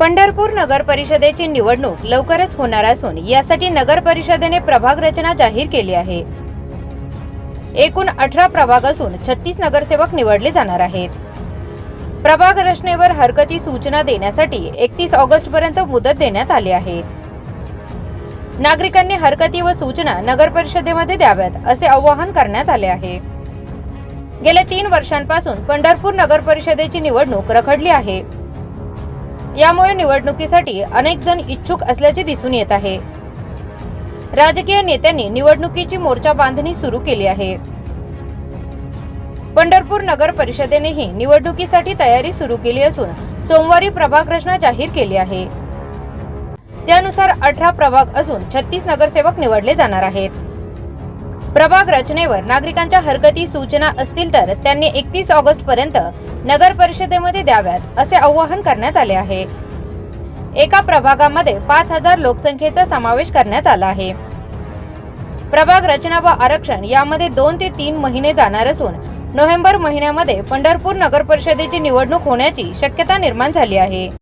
पंढरपूर नगर परिषदेची निवडणूक लवकरच होणार असून यासाठी नगर परिषदेने प्रभाग रचना जाहीर केली आहे. एकूण अठरा प्रभाग असून छत्तीस नगरसेवक निवडले जाणार आहेत. प्रभाग रचनेवर हरकती सूचना देण्यासाठी एकतीस ऑगस्ट पर्यंत मुदत देण्यात आली आहे. नागरिकांनी हरकती व सूचना नगर परिषदेमध्ये द्याव्यात असे आवाहन करण्यात आले आहे. गेल्या तीन वर्षांपासून पंढरपूर नगर परिषदेची निवडणूक रखडली आहे. यामुळे निवडणुकीसाठी अनेक जण इच्छुक असल्याचे दिसून येत आहे. राजकीय नेत्यांनी निवडणुकीची मोर्चा बांधणी सुरू केली आहे. पंढरपूर नगर परिषदेनेही निवडणुकीसाठी तयारी सुरू केली असून सोमवारी प्रभाग रचना जाहीर केली आहे. त्यानुसार अठरा प्रभाग असून छत्तीस नगरसेवक निवडले जाणार आहेत. प्रभाग रचनेवर नागरिकांच्या हरकती सूचना असतील तर त्यांनी एकतीस ऑगस्ट पर्यंत नगर परिषदेमध्ये द्याव्यात असे आवाहन करण्यात आले आहे. एका प्रभागामध्ये पाच हजार लोकसंख्येचा समावेश करण्यात आला आहे. प्रभाग रचना व आरक्षण यामध्ये दोन ते तीन महिने जाणार असून नोव्हेंबर महिन्यामध्ये पंढरपूर नगर परिषदेची निवडणूक होण्याची शक्यता निर्माण झाली आहे.